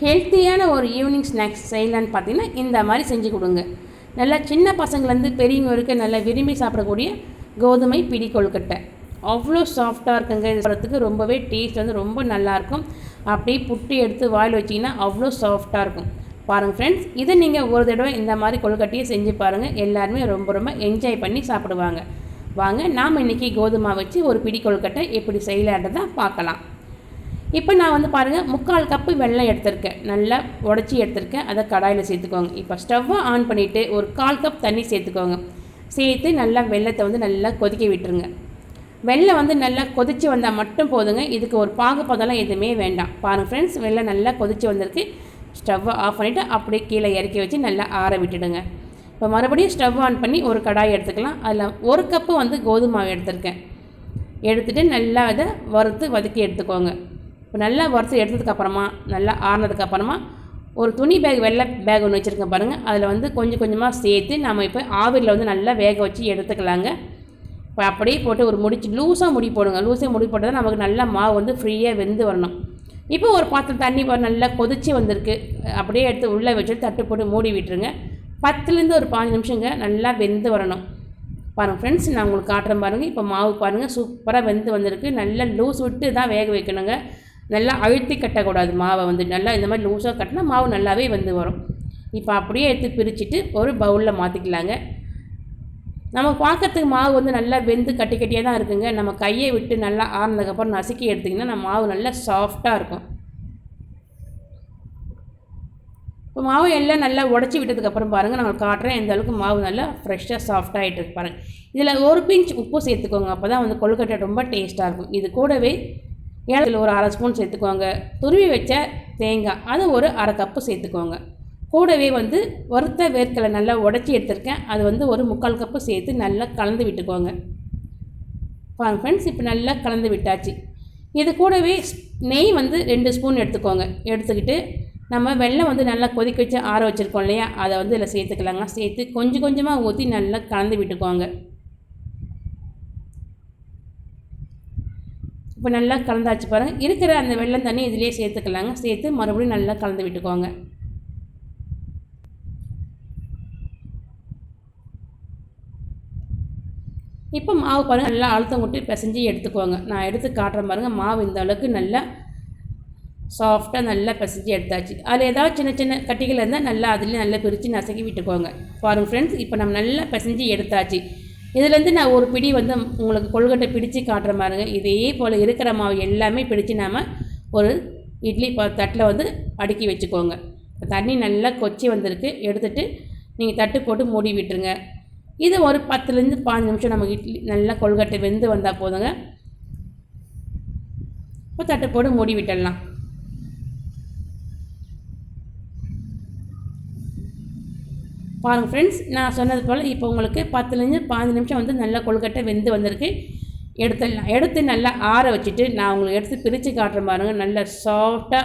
ஹெல்த்தியான ஒரு evening snacks செய்யலான்னு பார்த்தீங்கன்னா இந்த மாதிரி செஞ்சு கொடுங்க. நல்லா சின்ன பசங்கள்லேருந்து பெரியவங்க வரைக்கும் நல்லா விரும்பி சாப்பிடக்கூடிய கோதுமை பிடி கொழுக்கட்டை. அவ்வளோ சாஃப்டாக இருக்குங்க. இது சாப்பிட்றதுக்கு ரொம்பவே டேஸ்ட் வந்து ரொம்ப நல்லாயிருக்கும் அப்படியே புட்டு எடுத்து வாயில் வச்சிங்கன்னா அவ்வளோ சாஃப்டாக இருக்கும். பாருங்கள் ஃப்ரெண்ட்ஸ் இதை நீங்கள் ஒரு தடவை இந்த மாதிரி கொழுக்கட்டையை செஞ்சு பாருங்கள் எல்லாருமே ரொம்ப ரொம்ப என்ஜாய் பண்ணி சாப்பிடுவாங்க. வாங்க நாம் இன்றைக்கி கோதுமை வச்சு ஒரு பிடி கொழுக்கட்டை எப்படி செய்யலான்றதை பார்க்கலாம். இப்போ நான் வந்து பாருங்கள் முக்கால் கப்பு வெள்ளம் எடுத்திருக்கேன். நல்லா உடச்சி எடுத்திருக்கேன். அதை கடாயில் சேர்த்துக்கோங்க. இப்போ ஸ்டவ்வை ஆன் பண்ணிவிட்டு ஒரு கால் கப் தண்ணி சேர்த்துக்கோங்க. சேர்த்து நல்லா வெள்ளத்தை வந்து நல்லா கொதிக்க விட்டுருங்க. வெள்ளம் வந்து நல்லா கொதித்து வந்தால் மட்டும் போதுங்க. இதுக்கு ஒரு பாகுப்பதெல்லாம் எதுவுமே வேண்டாம். பாருங்கள் ஃப்ரெண்ட்ஸ் வெள்ளம் நல்லா கொதித்து வந்திருக்கு. ஸ்டவ்வை ஆஃப் பண்ணிவிட்டு அப்படியே கீழே இறக்கி வச்சு நல்லா ஆற விட்டுடுங்க. இப்போ மறுபடியும் ஸ்டவ் ஆன் பண்ணி ஒரு கடாய் எடுத்துக்கலாம். அதில் ஒரு கப்பு வந்து கோதுமை மாவு எடுத்திருக்கேன். எடுத்துகிட்டு நல்லா அதை வறுத்து வதக்கி எடுத்துக்கோங்க. இப்போ நல்லா வறுத்து எடுத்ததுக்கப்புறமா நல்லா ஆறுனதுக்கப்புறமா ஒரு துணி பேக் வெள்ளை பேக் ஒன்று வச்சுருக்கேன் பாருங்கள் அதில் வந்து கொஞ்சம் கொஞ்சமாக சேர்த்து நம்ம இப்போ ஆவிரில் வந்து நல்லா வேக வச்சு எடுத்துக்கலாங்க. இப்போ அப்படியே போட்டு ஒரு முடிச்சு லூஸாக முடி போடுங்க. லூஸாக முடி போட்டால் தான் நமக்கு நல்லா மாவு வந்து ஃப்ரீயாக வெந்து வரணும். இப்போ ஒரு பாத்திரம் தண்ணி நல்லா கொதிச்சு வந்திருக்கு. அப்படியே எடுத்து உள்ளே வச்சுட்டு தட்டு போட்டு மூடி விட்டுருங்க. பத்துலேருந்து ஒரு பாஞ்சு நிமிஷங்க நல்லா வெந்து வரணும். பாருங்கள் ஃப்ரெண்ட்ஸ் நான் உங்களுக்கு காட்டுறேன் பாருங்கள் இப்போ மாவு பாருங்கள் சூப்பராக வெந்து வந்திருக்கு. நல்லா லூஸ் விட்டு தான் வேக வைக்கணுங்க. நல்லா அழுத்தி கட்டக்கூடாது. மாவை வந்து நல்லா இந்த மாதிரி லூஸாக கட்டினா மாவு நல்லாவே வந்து வரும். இப்போ அப்படியே எடுத்து பிரிச்சுட்டு ஒரு பவுலில் மாற்றிக்கலாங்க நம்ம பார்க்கறதுக்கு மாவு வந்து நல்லா வெந்து கட்டி கட்டியாக தான் இருக்குங்க. நம்ம கையை விட்டு நல்லா ஆறுனதுக்கப்புறம் நசுக்கி எடுத்திங்கன்னா நம்ம மாவு நல்லா சாஃப்டாக இருக்கும். இப்போ மாவு எல்லாம் நல்லா உடச்சி விட்டதுக்கப்புறம் பாருங்கள் நான் காட்டுறேன் எந்த அளவுக்கு மாவு நல்லா ஃப்ரெஷ்ஷாக சாஃப்டாகிட்டு இருக்கு பாருங்கள் இதில் ஒரு பிஞ்ச் உப்பு சேர்த்துக்கோங்க அப்போ தான் வந்து கொழுக்கட்டை ரொம்ப டேஸ்ட்டாக இருக்கும். இது கூடவே ஏலத்தில் ஒரு அரை ஸ்பூன் சேர்த்துக்கோங்க. துருவி வச்ச தேங்காய் அது ஒரு அரை கப்பு சேர்த்துக்கோங்க. கூடவே வந்து வறுத்த வேர்க்கலை நல்லா உடச்சி எடுத்திருக்கேன். அது வந்து ஒரு முக்கால் கப்பு சேர்த்து நல்லா கலந்து விட்டுக்கோங்க. பாருங்க ஃப்ரெண்ட்ஸ் இப்போ நல்லா கலந்து விட்டாச்சு. இது கூடவே நெய் வந்து ரெண்டு ஸ்பூன் எடுத்துக்கோங்க. எடுத்துக்கிட்டு நம்ம வெள்ளம் வந்து நல்லா கொதிக்க வச்சு ஆற வச்சுருக்கோம் இல்லையா? அதை வந்து இதில் சேர்த்துக்கலாங்க. சேர்த்து கொஞ்சம் கொஞ்சமாக ஊற்றி நல்லா கலந்து விட்டுக்கோங்க. இப்போ நல்லா கலந்தாச்சு பாருங்கள் இருக்கிற அந்த வெள்ளம் தண்ணி இதிலே சேர்த்துக்கலாங்க. சேர்த்து மறுபடியும் நல்லா கலந்து விட்டுக்கோங்க. இப்போ மாவு பாருங்கள் நல்லா அழுத்தம் விட்டு பிசைஞ்சு எடுத்துக்கோங்க. நான் எடுத்து காட்டுறேன் பாருங்கள் மாவு இந்த அளவுக்கு நல்லா சாஃப்டாக நல்லா பிசைஞ்சு எடுத்தாச்சு. அதில் ஏதாவது சின்ன சின்ன கட்டிகள் இருந்தால் நல்லா அதுலேயும் நல்லா பிரித்து நசுக்கி விட்டுக்கோங்க. பாருங்கள் ஃப்ரெண்ட்ஸ் இப்போ நம்ம நல்லா பிசைஞ்சு எடுத்தாச்சு. இதுலேருந்து நான் ஒரு பிடி வந்து உங்களுக்கு கொழுக்கட்டை பிடிச்சு காட்டுற மாதிரிங்க. இதே போல் இருக்கிற மாவு எல்லாமே பிடிச்சு நாம் ஒரு இட்லி ப தட்டில் வந்து அடுக்கி வச்சுக்கோங்க. தண்ணி நல்லா கொச்சி வந்திருக்கு. எடுத்துகிட்டு நீங்கள் தட்டு போட்டு மூடி விட்டுருங்க. இது ஒரு பத்துலேருந்து பாஞ்சு நிமிஷம் நமக்கு இட்லி நல்லா கொழுக்கட்டை வெந்து வந்தால் போதுங்க. இப்போ தட்டு போட்டு மூடி விட்டுடலாம். பாருங்கள் ஃப்ரெண்ட்ஸ் நான் சொன்னது போல் இப்போ உங்களுக்கு பத்துலேருந்து பாஞ்சு நிமிஷம் வந்து நல்லா கொழுக்கட்டை வெந்து வந்திருக்கு. எடுத்துடலாம் எடுத்து நல்லா ஆற வச்சுட்டு நான் உங்களுக்கு எடுத்து பிரித்து காட்டுறேன் பாருங்கள் நல்லா சாஃப்டாக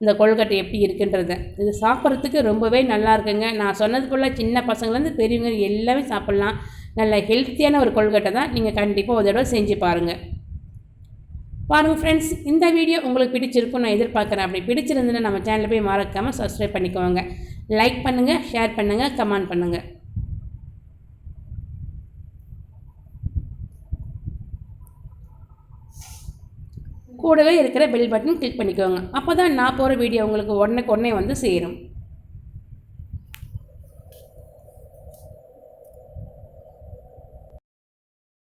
இந்த கொழுக்கட்டை எப்படி இருக்குன்றத. இது சாப்பிட்றதுக்கு ரொம்பவே நல்லா இருக்குங்க. நான் சொன்னது போல் சின்ன பசங்கள்லேருந்து பெரியவங்க எல்லாமே சாப்பிட்லாம். நல்ல ஹெல்த்தியான ஒரு கொழுக்கட்டை தான் நீங்கள் கண்டிப்பாக ஒரு தடவை செஞ்சு பாருங்கள் பாருங்கள் ஃப்ரெண்ட்ஸ் இந்த வீடியோ உங்களுக்கு பிடிச்சிருக்கும் நான் எதிர்பார்க்குறேன். அப்படி பிடிச்சிருந்துன்னா நம்ம சேனலில் போய் மறக்காமல் சப்ஸ்கிரைப் பண்ணிக்கோங்க. லைக் பண்ணுங்கள் ஷேர் பண்ணுங்கள் கமெண்ட் பண்ணுங்கள் கூடவே இருக்கிற பெல் பட்டன் கிளிக் பண்ணிக்கோங்க. அப்போ தான் நான் போகிற வீடியோ உங்களுக்கு உடனே உடனே வந்து சேரும்.